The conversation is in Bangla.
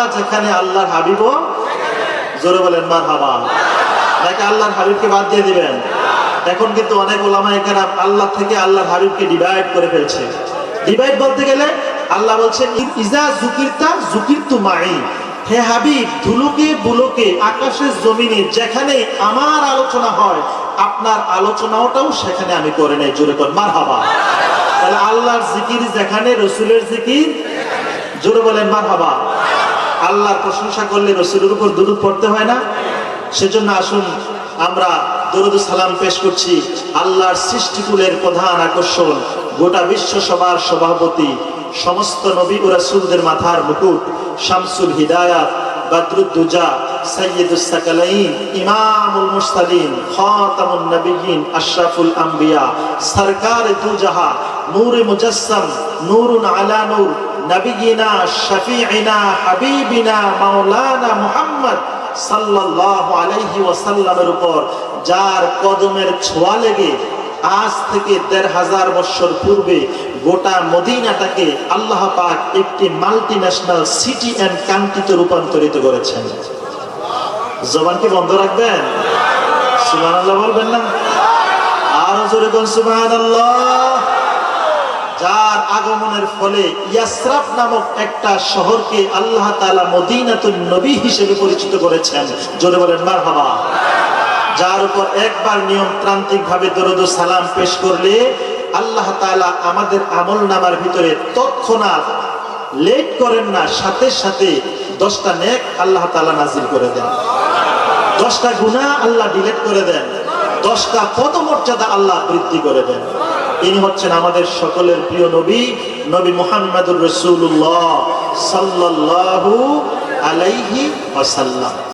আল্লাহ যেখানে আল্লাহর হাবিবও, জোরে বলেন মার হাবা নাকি আল্লাহর হাবিবকে বাদ দিয়ে দিবেন? এখন কিন্তু অনেক ওলামা এখানে আল্লাহ থেকে আল্লাহর হাবিবকে ডিভাইড করে ফেলছে। ডিভাইড বলতে গেলে আল্লাহ বলছেন, ইজা জুকিরতা জুকিরতু মাই। হে হাবিব, ধুলুকে, বুলুকে, আকাশের জমিনে যেখানে আমার আলোচনা হয়, আপনার আলোচনাটাও সেখানে আমি করে নেই, জোরে কর মার হাবা তাহলে আল্লাহর জিকির যেখানে, রসুলের জিকির, জোরে বলেন মার হাবা আল্লাহর প্রশংসা করলে রসুলের উপর দুরুদ পড়তে হয় না। সেজন্য আসুন, আমরা দরুদ সালাম পেশ করছি আল্লাহর সৃষ্টিকুলের প্রধান আকর্ষণ, গোটা বিশ্ব সভার সভাপতি, সমস্ত নবী ও রাসূলদের মাথার মুকুট, শামসুল হিদায়াত বাদরুদ্দুজা সৈয়দুস সাকালাইন, ইমামুল মুরসালিন, খাতামুন নবিয়্যিন, আশরাফুল আম্বিয়া, সরকার দুজাহা, নূর মুজাসসাম, নূরুন আলা নূর নবিয়িনা শফিঈনা, হাবিবিনা, মাওলানা মুহাম্মদ সাল্লাল্লাহু আলাইহি ওয়াসাল্লামের উপর, যার কদমের ছোঁয়া লেগে আজ থেকে দেড় হাজার বছর পূর্বে গোটা মদিনাটাকে আল্লাহ পাক একটি মাল্টি ন্যাশনাল সিটি অ্যান্ড কান্ট্রিতে রূপান্তরিত করেছেন। জবানকে বন্ধ রাখবেন? সুমান আল্লাহ বলবেন না? আরও জোরে সুবহান যার আগমনের ফলে ইয়াসরাফ নামক একটা শহরকে আল্লাহ তাআলা মদিনাতুন নবী হিসেবে পরিচিত করেছেন। জোরে বলেন, মারহাবা। যার উপর একবার নিয়ম তান্ত্রিক ভাবে দরুদ সালাম পেশ করলে আল্লাহ তাআলা আমাদের আমল নামার ভিতরে তৎক্ষণাৎ লেট করেন না, সাথে সাথে দশটা নেক আল্লাহ তাআলা নাজিল করে দেন। দশটা গুনাহ আল্লাহ ডিলেট করে দেন। দশটা পদমর্যাদা আল্লাহ বৃদ্ধি করে দেন। ইনি হচ্ছেন আমাদের সকলের প্রিয় নবী নবী মুহাম্মদুর রসুল্লাহ সাল্লাহু আলাইহি ওয়াসাল্লাম।